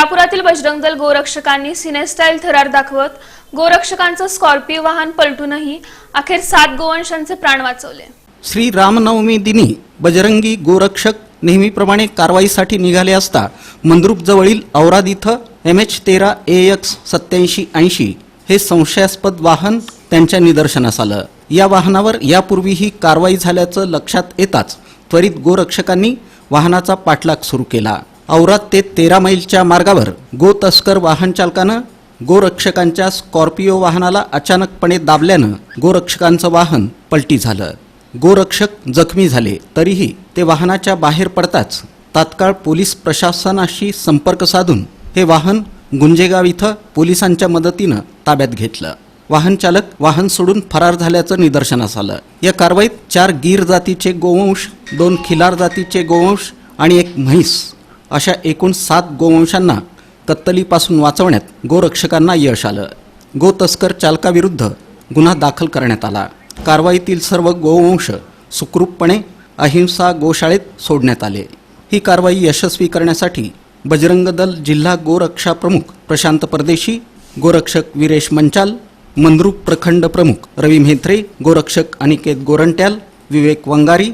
सोलापुरातील Bajrang Dal गोरक्षकांनी cine style थरार दाखवत गोरक्षकांचं Scorpio वाहन पलटूनही अखेर सात गोवंशांचे प्राण वाचवले. श्री रामनवमी दिनी बजरंगी गोरक्षक नेहमीप्रमाणे कारवाईसाठी निघाले असता मंद्रुपजवळील औराद इथं एम एच तेरा ए एक्स सत्याऐंशी ऐंशी हे संशयास्पद वाहन त्यांच्या निदर्शनास आलं. या वाहनावर यापूर्वीही कारवाई झाल्याचं लक्षात येताच त्वरित गोरक्षकांनी वाहनाचा पाठलाग सुरू केला. औरात ते तेरा मैलच्या मार्गावर गो तस्कर वाहन चालकानं गोरक्षकांच्या स्कॉर्पिओ वाहनाला अचानकपणे दाबल्यानं गोरक्षकांचं वाहन पलटी झालं. गोरक्षक जखमी झाले. तरीही ते वाहनाच्या बाहेर पडताच तात्काळ पोलीस प्रशासनाशी संपर्क साधून हे वाहन गुंजेगाव इथं पोलिसांच्या मदतीनं ताब्यात घेतलं. वाहन चालक वाहन सोडून फरार झाल्याचं निदर्शनास आलं. या कारवाईत चार गीर जातीचे गोवंश दोन खिलार जातीचे गोवंश आणि एक म्हैस अशा एकूण सात गोवंशांना कत्तलीपासून वाचवण्यात गोरक्षकांना यश आलं. गो तस्कर चालकाविरुद्ध गुन्हा दाखल करण्यात आला. कारवाईतील सर्व गोवंश सुखरूपपणे अहिंसा गोशाळेत सोडण्यात आले. ही कारवाई यशस्वी करण्यासाठी बजरंग दल जिल्हा गोरक्षा प्रमुख प्रशांत परदेशी गोरक्षक विरेश मंचाल मंद्रुप प्रखंड प्रमुख रवी म्हेत्रे गोरक्षक अनिकेत गोरंट्याल विवेक वंगारी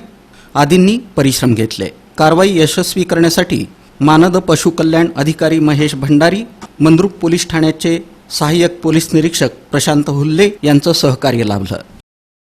आदींनी परिश्रम घेतले. कारवाई यशस्वी करण्यासाठी मानद पशुकल्याण अधिकारी महेश भंडारी मंद्रुप पोलीस ठाण्याचे सहाय्यक पोलीस निरीक्षक प्रशांत हुल्ले यांचं सहकार्य लाभलं.